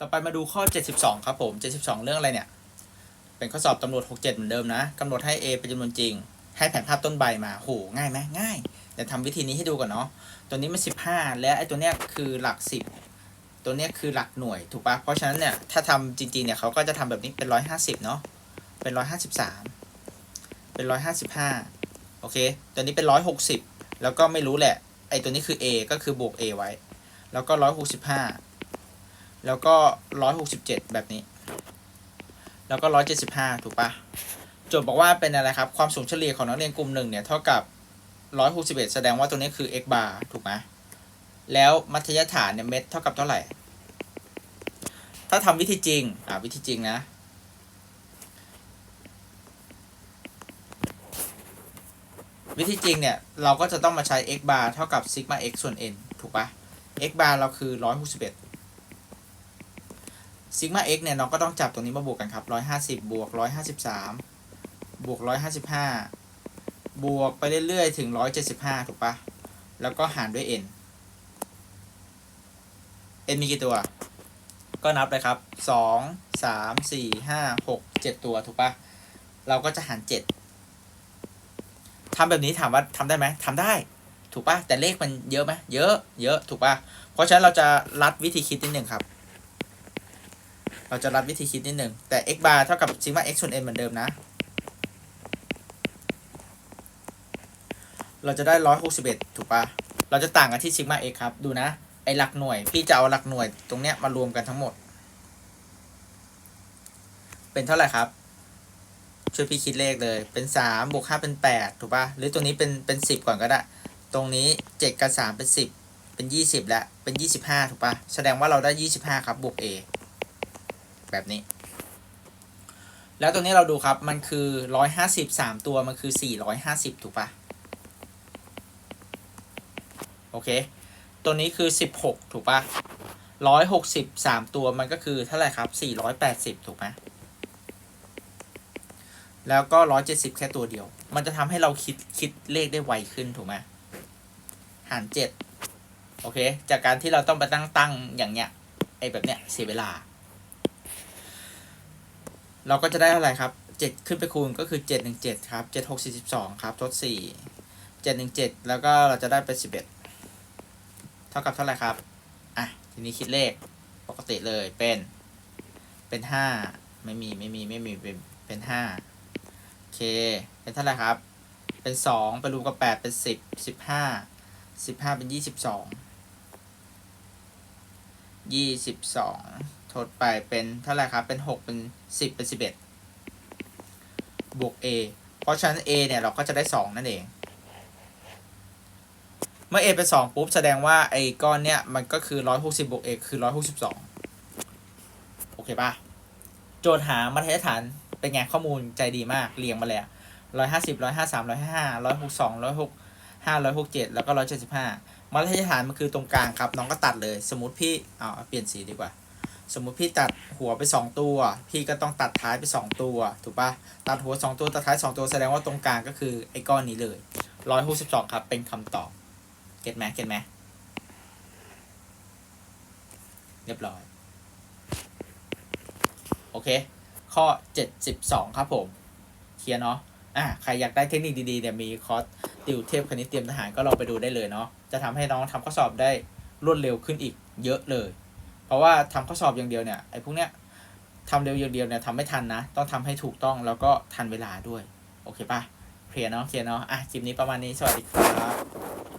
ต่อไปมาดูข้อ 72 ครับผม 72 เรื่องอะไรเนี่ย เป็นข้อสอบตำรวจ 67 เหมือนเดิมนะกำหนดให้ A เป็นจำนวนจริง ให้แผนภาพต้นใบมาโหง่ายไหมง่ายเดี๋ยวทำวิธีนี้ให้ดูก่อนเนาะตัวนี้มัน 15 และไอ้ตัวเนี้ยคือหลัก 10 ตัวเนี้ยคือหลักหน่วยถูกปะเพราะฉะนั้นเนี่ยถ้าทำจริงๆเนี่ยเขาก็จะทำแบบนี้เป็น 150 เนาะเป็น 153 เป็น 155 โอเค ตัวนี้เป็น 160 แล้วก็ไม่รู้แหละไอ้ตัวนี้คือ A ก็คือบวก A ไว้ แล้วก็ 165 แล้วก็167แบบนี้ แล้วก็175ถูกปะโจทย์บอกว่าเป็นอะไรครับ ความสูงเฉลี่ยของนักเรียนกลุ่มหนึ่งเนี่ย เท่ากับ161แสดงว่าตัวนี้คือ x bar ถูกไหมแล้วมัธยฐานเนี่ยเม็ดเท่ากับเท่าไหร่ ถ้าทำวิธีจริง อ่าวิธีจริงนะวิธีจริงเนี่ย เราก็จะต้องมาใช้ x bar เท่ากับ sigma x ส่วน n ถูกปะ x bar เราคือ 161 sigma x เนี่ยน้องก็ต้องจับตรงนี้มาบวกกันครับ 150 บวก 153 บวก 155 บวกไปเรื่อยๆ ถึง 175 ถูกปะแล้วก็หารด้วย n n มีกี่ตัว ก็นับเลยครับ 2 3 4 5 6 7 ตัวถูกปะเราก็จะหาร 7 ทำแบบนี้ถามว่าทำได้ไหมทำได้ ถูกปะแต่เลขมันเยอะไหมเยอะ เยอะ ถูกปะเพราะฉะนั้นเราจะรัดวิธีคิดนิดหนึ่งครับ เราจะรัดวิธีคิดนิดหนึ่งแต่ x bar เท่ากับ sigma x ส่วน n เหมือนเดิมนะ เราจะได้ 161 ถูกปะเราจะต่างกันที่ sigma x ครับ ดูนะ ไอหลักหน่วย พี่จะเอาหลักหน่วยตรงเนี้ยมารวมกันทั้งหมด เป็นเท่าไหร่ครับช่วยพี่คิดเลขเลย เป็นสามบวกห้าเป็นแปดถูกปะหรือตัวนี้เป็น เป็นสิบก่อนก็ได้ ตรงนี้เจ็ดกับสามเป็นสิบเป็นยี่สิบแล้ว เป็นยี่สิบห้าถูกปะแสดงว่าเราได้ยี่สิบห้าครับ บวก A แบบนี้ แล้วตรงนี้เราดูครับมันคือร้อยห้าสิบสามตัวมันคือสี่ร้อยห้าสิบถูกปะโอเค ตัวนี้คือสิบหกถูกปะร้อยหกสิบสามตัวมันก็คือเท่าไหร่ครับสี่ร้อยแปดสิบถูกไหมแล้วก็ร้อยเจ็ดสิบแค่ตัวเดียว มันจะทำให้เราคิดคิดเลขได้ไวขึ้นถูกไหมหารเจ็ดโอเค จากการที่เราต้องไปตั้งตั้งอย่างเนี้ยไอ้แบบเนี้ยเสียเวลา เราก็จะได้เท่าไรครับ 7 ขึ้นไปคูณก็คือ 717 ครับ 76 42 ครับทด 4 717 แล้วก็เราจะได้เป็น 11 เท่ากับเท่าไหร่ครับ อะ ทีนี้คิดเลขปกติเลยเป็น เป็น 5 ไม่มีไม่มีไม่มีเป็นเป็น5โอเค เป็นเท่าไหร่ครับ เป็น 2 ไปรวมกับ 8 เป็น 10 15 15 เป็น 22 22ทดไปเป็นเท่าไหร่ครับ เป็นหกเป็นสิบเป็นสิบเอ็ดบวก a เพราะฉะนั้น a เนี่ย เราก็จะได้สองนั่นเอง เมื่อ a เป็นสองปุ๊บ แสดงว่าไอ้ก้อนเนี่ยมันก็คือร้อยหกสิบบวก a คือร้อยหกสิบสองโอเคป่ะ โจทย์หามัธยฐานเป็นไงข้อมูลใจดีมากเรียงมาเลยร้อยห้าสิบร้อยห้าสามร้อยห้าร้อยหกสองร้อยหกห้าร้อยหกเจ็ดแล้วก็ร้อยเจ็ดสิบห้ามัธยฐานมันคือตรงกลางครับ น้องก็ตัดเลย สมมติพี่เอาเปลี่ยนสีดีกว่า สมมุติพี่ตัดหัวไปสองตัว พี่ก็ต้องตัดท้ายไปสองตัว ถูกปะตัดหัวสองตัวตัดท้ายสองตัวแสดงว่าตรงกลางก็คือไอ้ก้อนนี้เลยร้อยหกสิบสองครับ เป็นคำตอบ เก็ตไหมเก็ตไหมเรียบร้อย โอเค ข้อ 72 ครับผม เคลียร์เนาะอะใครอยากได้เทคนิคดีๆเนี่ยมีคอร์สติวเทพคณิตเตรียมทหารก็ลองไปดูได้เลยเนาะจะทำให้น้องทำข้อสอบได้รวดเร็วขึ้นอีกเยอะเลย เพราะว่าทำข้อสอบอย่างเดียวเนี่ยไอ้พวกเนี้ยทำเร็วอย่างเดียวเนี่ยทำไม่ทันนะ ต้องทำให้ถูกต้องแล้วก็ทันเวลาด้วย โอเคปะเคลียร์เนาะเคลียร์เนาะอะคลิปนี้ประมาณนี้สวัสดีครับ